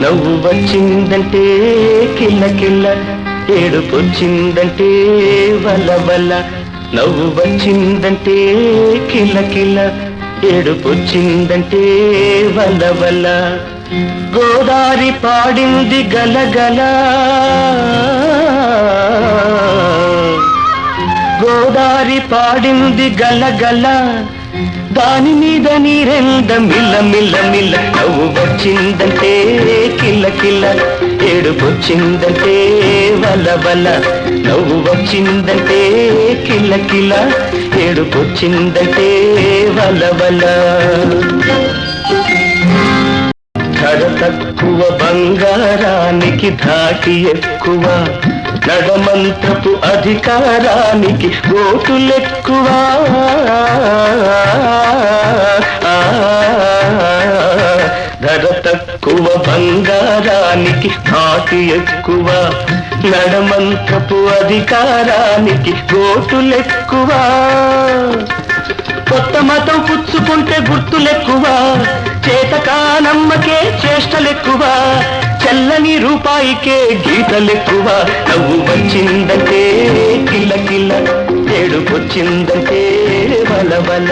నవ్వు వచ్చిందంటే కిల్ల కిల్ల ఏడుపొచ్చిందంటే వల్ల వల్ల నవ్వు వచ్చిందంటే కిల్ల కిల్ల ఏడుపొచ్చిందంటే వల్ల వల్ల గోదారి పాడింది గలగల గోదారి పాడింది గలగల దాని మీద నీరెంద మిల్ల మిల్ల మిల్ల. నవ్వు వచ్చిందంటే కిల్ల కిల్ల ఏడుపొచ్చిందంటే వల్ల నవ్వు వచ్చిందంటే కిల్ల కిల్ల ఏడుపొచ్చిందంటే వల్ల వల్ల ధర తక్కువ బంగారానికి ధాటి ఎక్కువ నడమంత్రపు అధికారానికి ఓటులెక్కువ. ధర తక్కువ బంగారానికి ధాటి ఎక్కువ నడమంత్రపు అధికారానికి ఓటులెక్కువ. కొత్త మతం పుచ్చుకుంటే గుర్తులెక్కువ చేతకానమ్మకే చేష్టలెక్కువ చల్లని రూపాయికే గీతలెక్కువ. నవ్వు వచ్చిందంటే కిల కిల ఏడుపొచ్చిందంటే బల